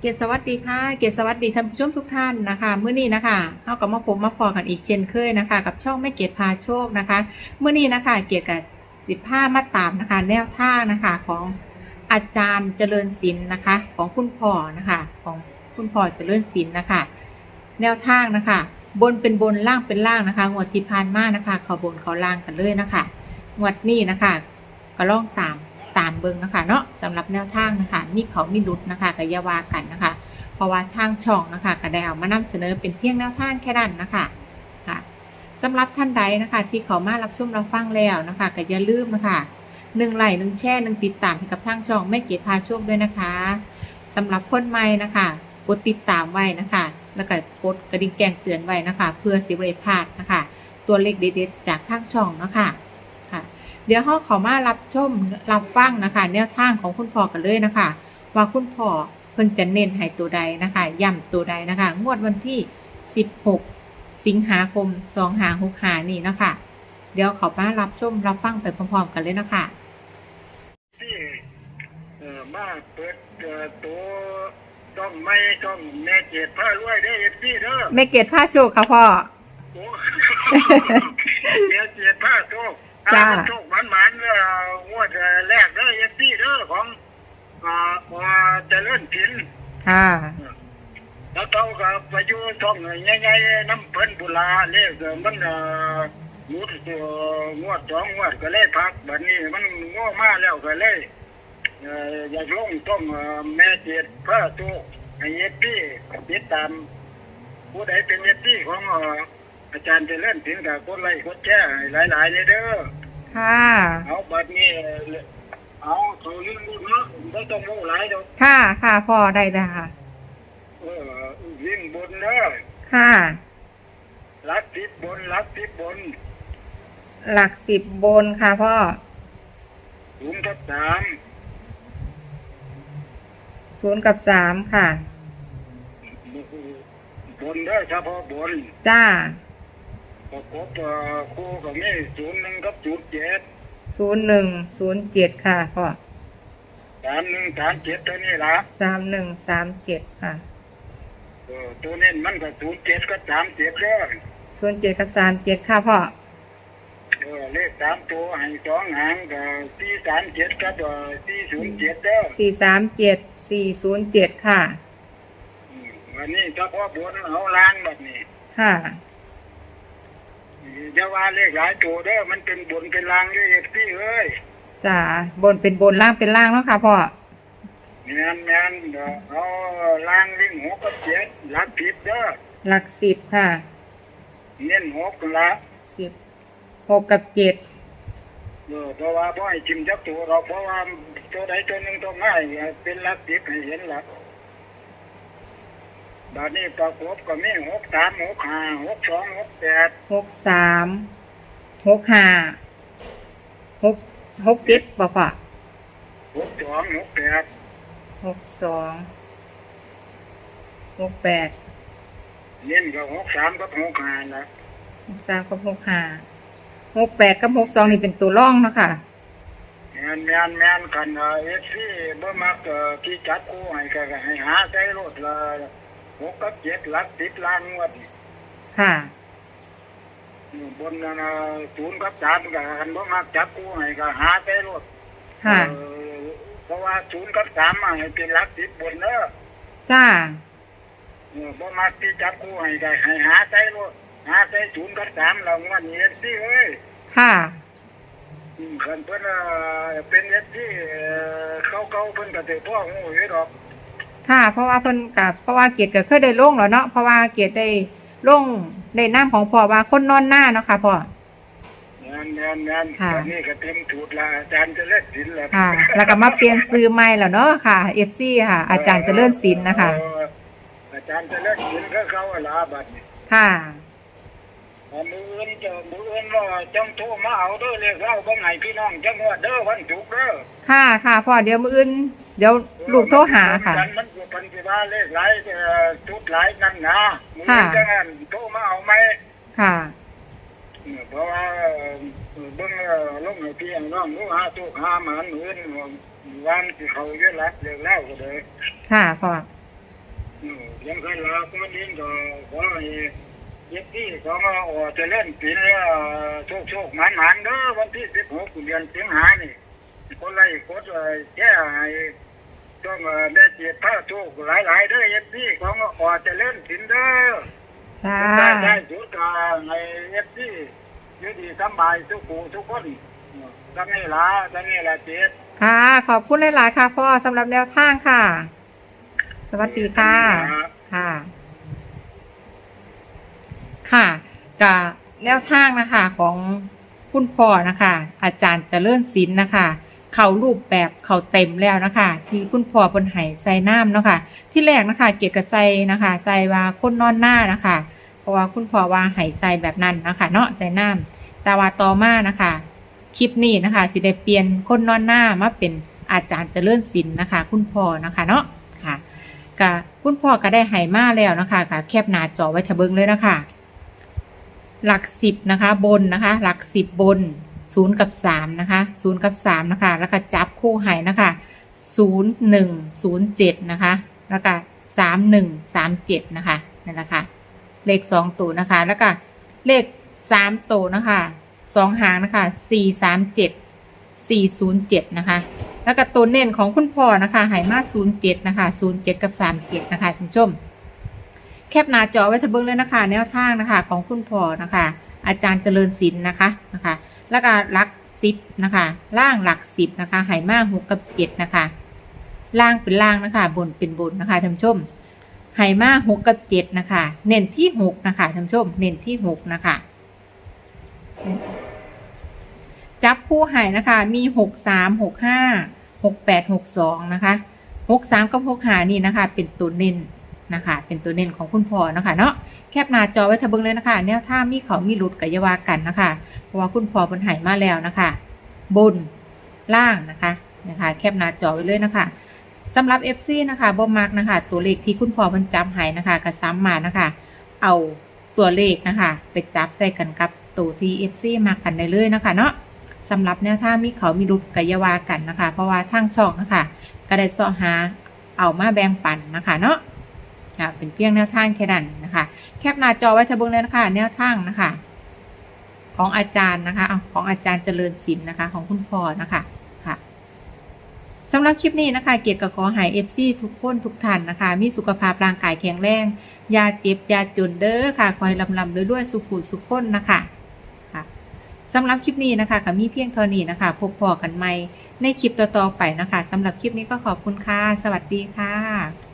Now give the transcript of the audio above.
เกศสวัสดีค่ะ เกศสวัสดีท่านผู้ชมทุกท่านนะคะเมื้อนี้นะคะเฮากับมาพบมาพอกันอีกเช่นเคยนะคะ กับช่องแม่เกศพาโชคนะคะเมื้อนี้นะคะ เกียรติกับสิบห้ามาตามนะคะ แนวทางนะคะของอาจารย์เจริญศิลป์นะคะ ของคุณพ่อนะคะ ของคุณพ่อเจริญศิลป์นะคะ แนวทางนะคะ บนเป็นบนล่างเป็นล่างนะคะงวดที่ผ่านมานะคะเขาบนเขาล่างกันเลยนะคะงวดนี้นะคะ ก็ล่องตาม ตามเบิงนะคะเนาะสำหรับแนวทางนะคะมีเขามีรุดนะคะก็อย่าวากันนะคะ เพราะว่าทางช่องนะคะก็ได้เอามานำเสนอเป็นเพียงแนวทางแค่นั้นนะคะค่ะสำหรับท่านใดนะคะ ที่เขามารับชมรับฟังแล้วนะคะก็อย่าลืมนะคะหนึ่งไลค์หนึ่งแชร์หนึ่งติดตามให้กับทางช่องไม่เกียพาโชคด้วยนะคะสำหรับคนใหม่นะคะกดติดตามไว้นะคะ แล้วก็กดกระดิ่งแจ้งเตือนไว้นะคะ เพื่อสิบริพลาดนะคะ ตัวเลขเด็ดๆจากทางช่องนะคะ เดี๋ยวเขาเขามารับชมรับฟังนะคะ แนวทางของคุณพ่อกันเลยนะคะ ว่าคุณพ่อเพิ่นจะเน้นให้ตัวใดนะคะย่ำตัวใดนะคะ งวดวันที่ 16 สิงหาคม2หา6หานี่เนาะคะ เดี๋ยวเขามารับชมรับฟังไปพร้อมๆกันเลยเนาะคะที่เอ่อมาเปิดเอ่อตัวช่องไม่ช่องแม่เจ็ดผ้ารวยได้เอฟซีเด้อไม่เกตผ้าโชคค่ะพ่อโอ้ แม่เจ็ดผ้าโชค จ้าถ้โชคมันมันๆเอ่องวดแรกเด้อเอฟซีเด้อของอ่าอ่าเจริญศิลป์ค่ะแล้วเขาก็ไปอยู่ช่องใหญ่ๆน้ำเพิ่นบุราเลขเอ่อมันเอ่อหยุดตัวงวดสองงวดก็เลยพักบัดนี้มันง้อมาแล้วก็เลยเอ่ออยากลงต้องเอ่อแม่เจ็ดเพื่อตัวให้เอฟพี่ติดตามผู้ใดเป็นเอฟพี่ของเอ่ออาจารย์เจริญถึงกับคนไล่คนแก่หลายๆเลยเด้อ ค่ะ เอาบัดนี้เอาเขาเรื่องบุญเนาะไม่ต้องโม้หลายดอกค่ะ ค่ะพ่อได้ได้ค่ะ เออวิ่งบนเด้อค่ะ รักติดบนรักติดบนหลักสิบบนค่ะพ่อสูงทับสามศูนย์กับสามค่ะ บนเด้อเฉพาะบน จ้า ประกบเอ่อคู่กับนี่ศูนย์หนึ่งกับศูนย์เจ็ดศูนย์หนึ่งศูนย์เจ็ดค่ะพ่อสามหนึ่งสามเจ็ดตัวนี้ละสามหนึ่งสามเจ็ดค่ะเออตัวนี้มันก็ศูนย์เจ็ดก็สามเจ็ดเด้อศูนย์เจ็ดกับสามเจ็ดค่ะพ่อเออเลขสามตัวให้สองหางก็สี่สามเจ็ดกับเอ่อสี่ศูนย์เจ็ดเด้อสี่สามเจ็ดสี่ศูนย์เจ็ดค่ะอืมวันนี้เฉพาะบนเอาล้างแบบนี้ค่ะ จะว่าเลขหลายตัวเด้อมันเป็นบนเป็นล่างด้วยเอฟซีเอ้ยจ้าบนเป็นบนล่างเป็นล่างเนาะค่ะพ่อแมนแมนเดี๋ยวเอาล่างวิ่งหกกับเจ็ดหลักผิดเด้อหลักสิบค่ะ เน้นหกกันละสิบหกกับเจ็ดเออเพราะว่าพ่ให้ชิมจักตัวเราเพราะว่าตัวใดตัวหนึ่งต้องให้เป็นหลักผิดให้เห็นหลัก บาดนี้ประกบก็มีหกสามหกห้าหกสองหกแปดหกสามหกห้าหกหกเจ็ดป่ะพ่อหกสองหกแปดหกสองหกแปดเน้นก็หกสามกับหกห้านะหกสามกับหกห้าหกแปดกับหกสองนี่เป็นตัวร่องเนาะค่ะแมนแมนแมนกันเอฟซีบ่มักเอ่อที่จัดคู่ให้ก็ให้หาใช้รถละ หกกับเจ็ดหลักติดล้านงวดค่ะอยู่บนนั่นน่ะศูนย์กับสามก็หันบ่มักจับคู่ให้ก็หาใช้รถค่ะ เอ่อเพราะว่าศูนย์กับสามอะให้เป็นหลักติดบนเด้อจ้า เออบ่มักที่จับคู่ให้ก็ให้หาใช้รถหาใช้ศูนย์กับสามเรางวดนี้เอฟซีเอ้ย ค่ะ อืมคันเพิ่นเอ่อเป็นเอฟซีเขาเก่าๆเพิ่นก็สิพ่อฮู้อยู่ดอก ค่ะ เพราะว่าเพิ่นกับเพราะว่าเกียรติก็เคยได้ลงแล้วเนาะเพราะว่าเกียรติได้ลงในน้ำของพ่อว่าคนนอนหน้าเนาะค่ะพ่อ งานงานงานค่ะตอนนี้ก็เต็มถูดละอาจารย์จะเล่นศิลป์แล้วค่ะ แล้วก็มาเปลี่ยนซื้อใหม่แล้วเนาะค่ะ FC ค่ะ อาจารย์เจริญศิลป์นะคะ เอออาจารย์จะเล่นศิลป์ก็เขาอะลาบัดนี้ค่ะ เอามืออื่นจะมืออื่นว่าจังโทรมาเอาเด้อเรียกเราบ่ไงพี่น้องจังหวัดเด้อวันศุกร์เด้อค่ะค่ะพ่อเดี๋ยวมื้ออื่น เดี๋ยวลูกโทรหาค่ะ มันมันอยู่พันธิบาเลขหลายเอ่อจุดหลายนั่นนะมือค่ะอื่นจังนั้นโทรมาเอาไหมค่ะ เออเพราะว่าเอ่อเบิ่งเอ่อลงให้พี่น้องรู้หาตุกหาหมานมืออื่นวันที่เขาเยอะละเรียกแล้วก็เลยค่ะพ่อเยังเคยลาก็ดิ้นก็ขอให้เย็บที่สองออจะเล่นปีนี้โชคโชคหมานหมานเด้อวันที่สิบหกเดือนสิงหานี่คนไล่กดแก้ให้ ต้องได้เจ็บผ้าโชคหลายๆเด้อเย็บที่ของออจะเล่นสินเด้อค่ะได้ได้สุดกาในเย็บที่ยืดีสบายทุกผู้ทุกคนทั้งนี้ละทั้งนี้ละเจ็ดค่ะ ขอบคุณหลาย ๆ ค่ะพ่อสำหรับแนวทางค่ะ สวัสดีค่ะ ค่ะ ค่ะกับแนวทางนะคะของคุณพ่อนะคะ อาจารย์เจริญศิลป์นะคะ เขารูปแบบเขาเต็มแล้วนะคะ ที่คุณพ่อบนไหใส่น้ำเนาะค่ะที่แรกนะคะเกียรติกับใส่นะคะใส่ว่าคนนอนหน้านะคะเพราะว่าคุณพ่อว่าไหใส่แบบนั้นนะคะ เนาะใส่น้ำแต่ว่าต่อมานะคะคลิปนี้นะคะสิได้เปลี่ยนคนนอนหน้ามาเป็นอาจารย์เจริญศิลป์นะคะ คุณพ่อนะคะเนาะค่ะก็คุณพ่อก็ได้ไหมาแล้วนะคะค่ะ แคบหน้าจอไว้ทะเบิงเลยนะคะ หลักสิบนะคะ บนนะคะ หลักสิบบน ศูนย์กับสามนะคะศูนย์กับสามนะคะ แล้วก็จับคู่ไหนะคะศูนย์หนึ่งศูนย์เจ็ดนะคะ แล้วก็สามหนึ่งสามเจ็ดนะคะนั่นแหละค่ะเลขสองตัวนะคะ แล้วก็เลขสามตัวนะคะสองหางนะคะสี่สามเจ็ดสี่ศูนย์เจ็ดนะคะ แล้วก็ตัวเน้นของคุณพ่อนะคะไหมาศูนย์เจ็ดนะคะศูนย์เจ็ดกับสามเจ็ดนะคะคุณผู้ชมแคปหน้าจอไว้ทะเบิงเลยนะคะ แนวทางนะคะ ของคุณพ่อนะคะ อาจารย์เจริญศิลป์นะคะนะคะ แล้วก็หลักสิบนะคะ ล่างหลักสิบนะคะไหมาหกกับเจ็ดนะคะ ล่างเป็นล่างนะคะ บนเป็นบนนะคะท่านผู้ชมไหมาหกกับเจ็ดนะคะ เน้นที่หกนะคะท่านผู้ชม เน้นที่หกนะคะ จับคู่ไหนะคะ มีหกสามหกห้าหกแปดหกสองนะคะหกสามกับหกหานี่นะคะ เป็นตัวเน้น นะคะ เป็นตัวเน้นของคุณพ่อนะคะเนาะแคปหน้าจอไว้ทะเบิงเลยนะคะ แนวท่ามีเขามีหลุดกับยาวากันนะคะ เพราะว่าคุณพ่อบนไหมาแล้วนะคะ บนล่างนะคะนะคะ แคปหน้าจอไว้เลยนะคะสำหรับ FC นะคะบอมักนะคะ ตัวเลขที่คุณพ่อบนจำใหายนะคะกับซ้ำมานะคะ เอาตัวเลขนะคะ ไปจับใส่กันกับตัวที่ FC มากันได้เลยนะคะเนาะสำหรับแนวทามีเขามีหลุดกับยาวากันนะคะ เพราะว่าทางช่องนะคะ ก็ได้เสอหาเอามาแบ่งปันนะคะเนาะ อ่าเป็นเพียงแนวทางแค่นั้นนะคะ แคปหน้าจอไว้ทะเบิงเลยนะคะ แนวทางนะคะ ของอาจารย์นะคะเอาของอาจารย์เจริญศิลป์นะคะ ของคุณพ่อนะคะค่ะสำหรับคลิปนี้นะคะ เกียรติกับขอหายเอฟซีทุกคนทุกท่านนะคะ มีสุขภาพร่างกายแข็งแรงยาเจ็บยาจนเด้อค่ะคอยลำลำด้วยด้วยสุขุสุขคนนะคะค่ะสำหรับคลิปนี้นะคะก็มีเพียงเท่านี้นะคะ พบพอกันใหม่ในคลิปต่อๆไปนะคะสำหรับคลิปนี้ก็ขอบคุณค่ะ สวัสดีค่ะ